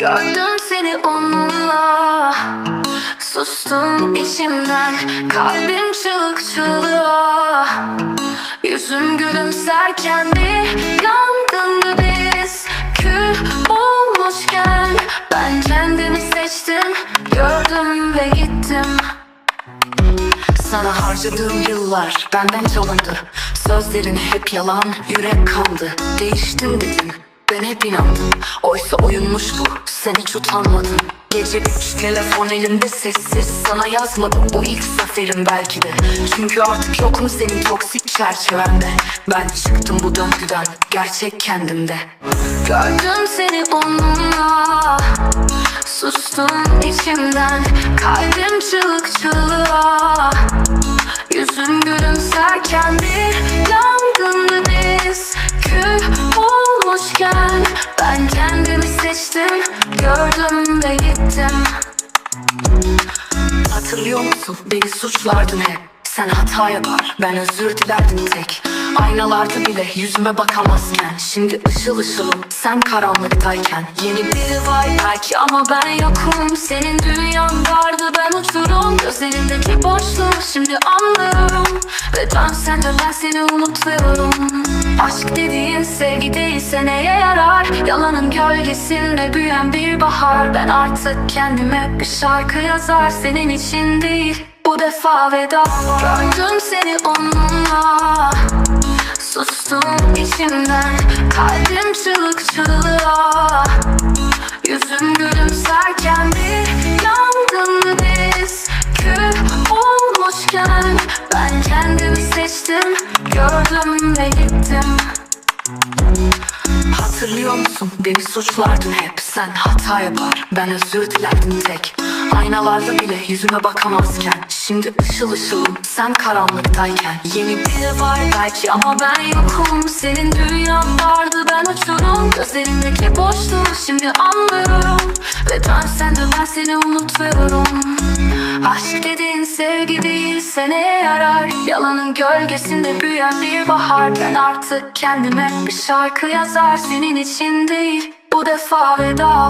Gördüm seni onunla. Sustum içimden Kalbim çığlık çığlığa. Yüzüm gülümserken bir yangındı biz? Kül olmuşken Ben kendimi seçtim Gördüm ve gittim. Sana harcadığım yıllar benden çalındı. Sözlerin hep yalan, yürek kandı. Değiştim dedin, ben hep inandım. Oysa oyunmuş bu, sen hiç utanmadın. Gece üç telefon elimde sessiz Sana yazmadım. Bu ilk zaferim belki de. Çünkü artık yok mu senin toksik çerçevende? Ben çıktım bu döngüden, gerçek kendimde. Gördüm seni onunla Sustum içimden. Kalbim çığlık çığlığa Yüzüm gülümserken bir Ve gittim. Hatırlıyor musun? Beni suçlardın hep. Sen hata yapar ben özür dilerdim tek. Aynalarda bile yüzüme bakamazken Şimdi ışıl ışılım sen karanlıktayken. Yeni biri var belki ama ben yokum. Senin dünyan vardı. Ben uçurum Gözlerindeki boşluğu şimdi anlıyorum. Ve dönsen de ben seni unutuyorum Aşk dediğin sevgi değilse neye yarar? Yalanın gölgesinde büyüyen bir bahar. Ben artık kendime bir şarkı yazar. Senin için değil bu defa veda. Gördüm seni onunla. Sustum içimden. Kalbim çığlık çığlığa. Yüzüm gülümserken Kendimi seçtim Gördüm ve gittim. Hatırlıyor musun? Beni suçlardın hep. Sen hata yapar ben özür dilerdim tek. Aynalarda bile yüzüme bakamazken. Şimdi ışıl ışılım sen karanlıktayken. Yeni biri var belki ama ben yokum. Senin dünyan vardı ben uçurum. Gözlerindeki boşluğu şimdi anlıyorum. Ve dönsen de ben seni unutuyorum Aşk dediğin sevgi değilse neye yarar? Yalanın gölgesinde büyüyen bir bahar. Ben artık kendime bir şarkı yazar. Senin için değil bu defa veda